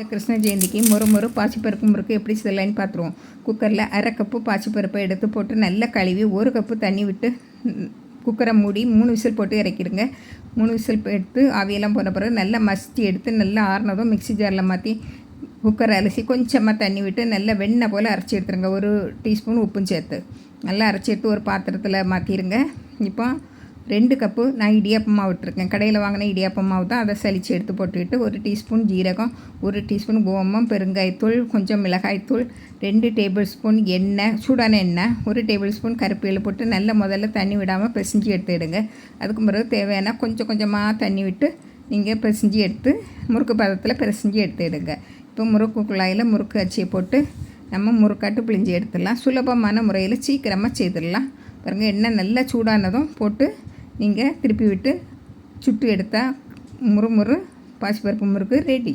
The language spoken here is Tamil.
இந்த கிருஷ்ண ஜெயந்திக்கு மொறு மொறு பாசிப்பருப்பு முறுக்கு எப்படி செய்யலான்னு பார்த்துருவோம் குக்கரில் அரை கப்பு பாசிப்பருப்பை எடுத்து போட்டு நல்லா கழுவி ஒரு கப்பு தண்ணி விட்டு குக்கரை மூடி மூணு விசில் போட்டு இறக்கிடுங்க. மூணு விசில் எடுத்து ஆவியெல்லாம் போன பிறகு நல்லா மசித்து எடுத்து நல்லா ஆறுனதும் மிக்ஸி ஜாரில் மாற்றி குக்கரை அலசி கொஞ்சமாக தண்ணி விட்டு நல்லா வெண்ணெய் போல் அரைச்சி எடுத்துருங்க. ஒரு டீஸ்பூன் உப்பும் சேர்த்து. நல்லா அரைச்சி எடுத்து ஒரு பாத்திரத்தில் மாற்றிடுங்க இப்போ ரெண்டு கப்பு நான் இடியாப்பம் மாவு விட்டுருக்கேன். கடையில் வாங்கின இடியாப்பம் மாவு தான். அதை சளிச்சு எடுத்து போட்டுக்கிட்டு ஒரு டீஸ்பூன் ஜீரகம் ஒரு டீஸ்பூன் கோமம் பெருங்காயத்தூள் கொஞ்சம் மிளகாய்த்தூள் ரெண்டு டேபிள் ஸ்பூன் எண்ணெய் சூடான எண்ணெய் ஒரு டேபிள் ஸ்பூன் கருப்பு போட்டு நல்ல முதல்ல தண்ணி விடாமல் பிசைஞ்சு எடுத்துடுங்க. அதுக்கு பிறகு தேவையான கொஞ்சம் கொஞ்சமாக தண்ணி விட்டு நீங்கள் பிசைஞ்சு எடுத்து முறுக்கு பதத்தில் பிசைஞ்சு எடுத்துடுங்க. இப்போ முறுக்கு குழாயில் முறுக்கு அச்சியை போட்டு நம்ம முறுக்காட்டு பிழிஞ்சு எடுத்துடலாம். சுலபமான முறையில் சீக்கிரமாக செய்திடலாம். பாருங்கள் எண்ணெய் நல்லா சூடானதும் போட்டு நீங்கள் திருப்பி விட்டு சுட்டு எடுத்தால் முறுமுறு பாசிப்பருப்பு முறுக்கு ரெடி